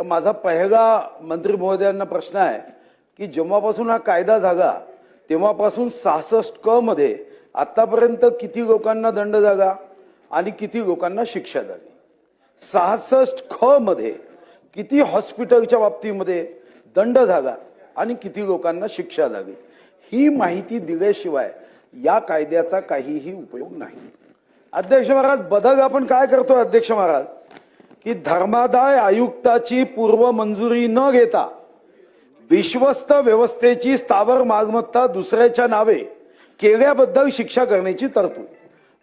तर माझा पहिला मंत्री महोदयांना प्रश्न आहे की जेव्हापासून हा कायदा झाला तेव्हापासून सहासष्ट क मध्ये आतापर्यंत किती लोकांना दंड जागा आणि किती लोकांना शिक्षा झाली? सहासष्ट ख मध्ये किती हॉस्पिटलच्या बाबतीमध्ये दंड झाला आणि किती लोकांना शिक्षा झाली? ही माहिती दिल्याशिवाय या कायद्याचा काहीही उपयोग नाही. अध्यक्ष महाराज बदल आपण काय करतोय अध्यक्ष महाराज? की धर्मादाय आयुक्ताची पूर्व मंजुरी न घेता विश्वस्त व्यवस्थेची स्थावर मालमत्ता दुसऱ्याच्या नावे केल्याबद्दल शिक्षा करण्याची तरतूद.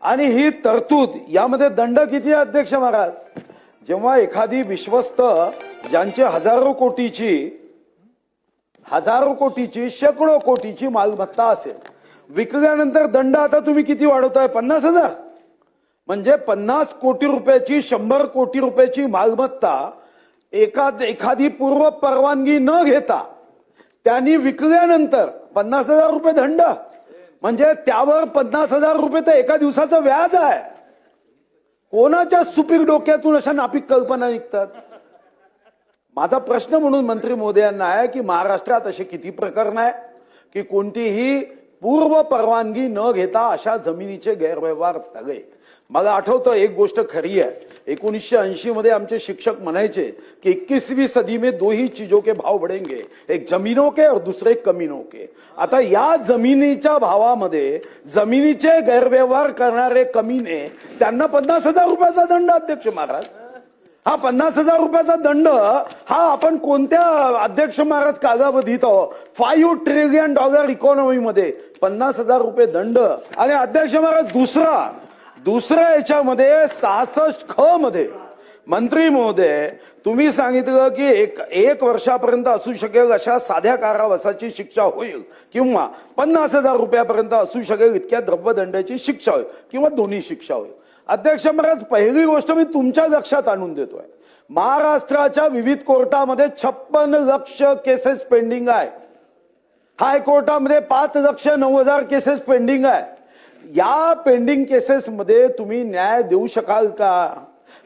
आणि ही तरतूद यामध्ये दंड किती आहे अध्यक्ष महाराज? जेव्हा एखादी विश्वस्त ज्यांची हजारो कोटीची हजारो कोटीची शेकडो कोटीची मालमत्ता असेल विकल्यानंतर दंड आता तुम्ही किती वाढवताय? पन्नास हजार? म्हणजे पन्नास कोटी रुपयाची शंभर कोटी रुपयाची मालमत्ता एखाद एखादी पूर्व परवानगी न घेता त्यांनी विकल्यानंतर पन्नास हजार रुपये दंड. म्हणजे त्यावर पन्नास हजार रुपये तर एका दिवसाचं व्याज आहे. कोणाच्या सुपीक डोक्यातून अशा नापीक कल्पना निघतात? माझा प्रश्न म्हणून मंत्री मोदी यांना आहे की महाराष्ट्रात असे किती प्रकरण आहे की कोणतीही पूर्व परवानगी न घेता अशा जमिनीचे गैरव्यवहार झाले. मला आठवतं एक गोष्ट खरी आहे. एकोणीसशे ऐंशी मध्ये आमचे शिक्षक म्हणायचे की इक्कीसवी सदी में दो ही चीजों के भाव बढ़ेंगे. एक जमीनों के और दुसरे कमीनों के. आता या जमिनीच्या भावामध्ये जमिनीचे गैरव्यवहार करणारे कमीने त्यांना पन्नास हजार रुपयाचा दंड अध्यक्ष महाराज. हा पन्नास हजार रुपयाचा दंड हा आपण कोणत्या अध्यक्ष महाराज कागावधीत आहोत? फाईव्ह ट्रिलियन डॉलर इकॉनॉमीमध्ये पन्नास हजार रुपये दंड. आणि अध्यक्ष महाराज दुसरा दुसऱ्या याच्यामध्ये सहासष्ट ख मध्ये. मंत्री महोदय तुम्ही सांगितलं की एक एक वर्षापर्यंत असू शकेल अशा साध्या कारावासाची शिक्षा होईल. किंवा पन्नास हजार रुपयापर्यंत असू शकेल इतक्या द्रव्यदंडाची शिक्षा होईल. किंवा दोन्ही शिक्षा होईल. अध्यक्ष महाराज पहिली गोष्ट मी तुमच्या लक्षात आणून देतोय. महाराष्ट्राच्या विविध कोर्टामध्ये छप्पन लक्ष केसेस पेंडिंग आहे. हायकोर्टामध्ये पाच लक्ष नऊ हजार केसेस पेंडिंग आहे. या पेंडिंग केसेसमध्ये तुम्ही न्याय देऊ शकाल का?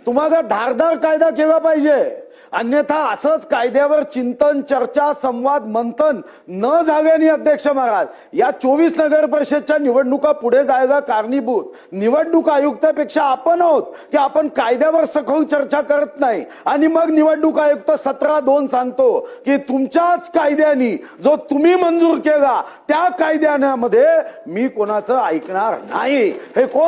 तुम्हाला धारदार कायदा केला पाहिजे. अन्यथा असंच कायद्यावर चिंतन चर्चा संवाद मंथन न झाल्याने अध्यक्ष महाराज या चोवीस नगर परिषदच्या निवडणुका पुढे जायला कारणीभूत. निवडणूक आयुक्तापेक्षा आपण आहोत की आपण कायद्यावर सखोल चर्चा करत नाही. आणि मग निवडणूक आयुक्त सतरा दोन सांगतो की तुमच्याच कायद्यानी जो तुम्ही मंजूर केला त्या कायद्यामध्ये मी कोणाचं ऐकणार नाही. हे कोण